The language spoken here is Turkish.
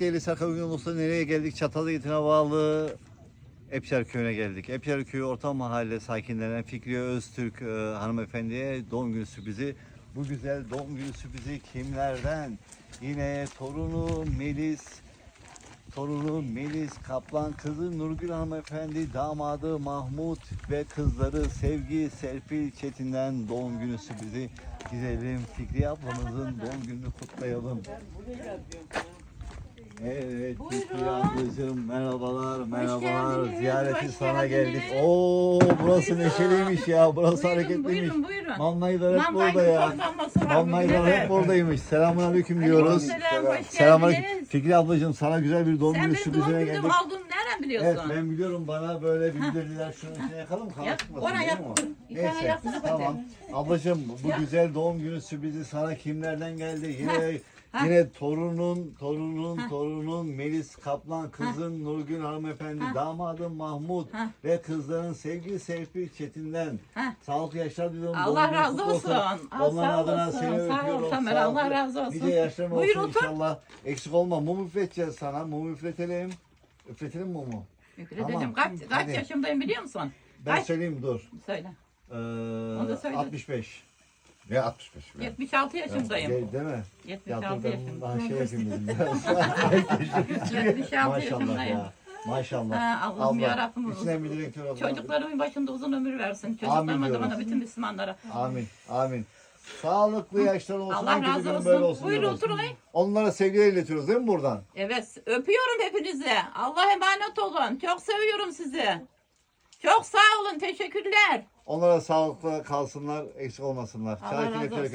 Değerli Serkan Yunus'la nereye geldik? Çatalhöyük'e bağlı Epşer Köyü'ne geldik. Epşer Köyü orta mahalle sakinlerinden Fikriye Öztürk e, hanımefendiye doğum günü sürprizi. Bu güzel doğum günü sürprizi kimlerden? Yine torunu Melis, torunu Melis Kaplan, kızı Nurgül hanımefendi, damadı Mahmut ve kızları Sevgi Serpil Çetin'den doğum günü sürprizi. Gidelim Fikriye ablamızın doğum gününü kutlayalım. Evet, Fikriye ablacığım merhabalar, merhabalar. geldiniz, Ziyareti hoş sana geldiniz. geldik. Oo, burası neşeliymiş ya, burası hareketliymiş. Buyurun buyurun. Mamlaylar hep Mamlayın burada ya. toplanması var bugün, Mamlaylar hep evet. buradaymış. Selamun aleyküm diyoruz. Aleykümselam, hoş Selamünaleyküm. geldiniz. Fikri ablacığım sana güzel bir doğum Sen günü benim doğum sürprizine günüm geldik. olduğunu nereden Evet biliyorsun? ben biliyorum bana böyle bildirdiler şunun içine yakalım kanat Yap, çıkmasın oraya değil yap. mi? Bir tane yapsana hadi. tamam. Ablacığım bu Yap. güzel doğum günü sürprizi sana kimlerden geldi? Yine Ha. yine torunun torunun Ha. torunun Melis Kaplan kızın Nurgül hanımefendi Ha. damadın Mahmut Ha. ve kızların sevgili Serpil Çetin'den Ha. sağlıklı yaşlar diliyorum. Allah razı olsun. Al, Onların adına olasın. seni öpüyorum. Tamer, Allah razı olsun. Nice yaşların Buyur, olsun otur. inşallah. Eksik olma. Mum üfleteceğiz sana. Mum üfletelim. Üfletelim mumu. Üfletelim. Tamam, Kaç, kaç hadi. yaşındayım biliyor musun? Ben Kaç? söyleyeyim dur. Söyle. Ee, da söyle. 65. Ne 65 be? 76 yaşındayım. Değil, değil mi? Ya 76 dur ben yaşındayım. daha şey yapayım dedim. biraz. 76 Maşallah yaşındayım. ya. Maşallah. Ha, Allah'ım Allah yarabbim. içinden bir dilek tut. Çocuklarımın başında uzun ömür versin. Çocuklarıma da bana bütün Müslümanlara. Amin. Amin. Sağlıklı yaşlar olsun. Allah razı olsun. Böyle olsun Buyurun diyoruz. oturun. Onlara sevgiler iletiyoruz değil mi buradan? Evet öpüyorum hepinizi. Allah emanet olun. Çok seviyorum sizi. Çok sağ olun. Teşekkürler. Onlara sağlıklı kalsınlar, eksik olmasınlar. Allah razı olsun.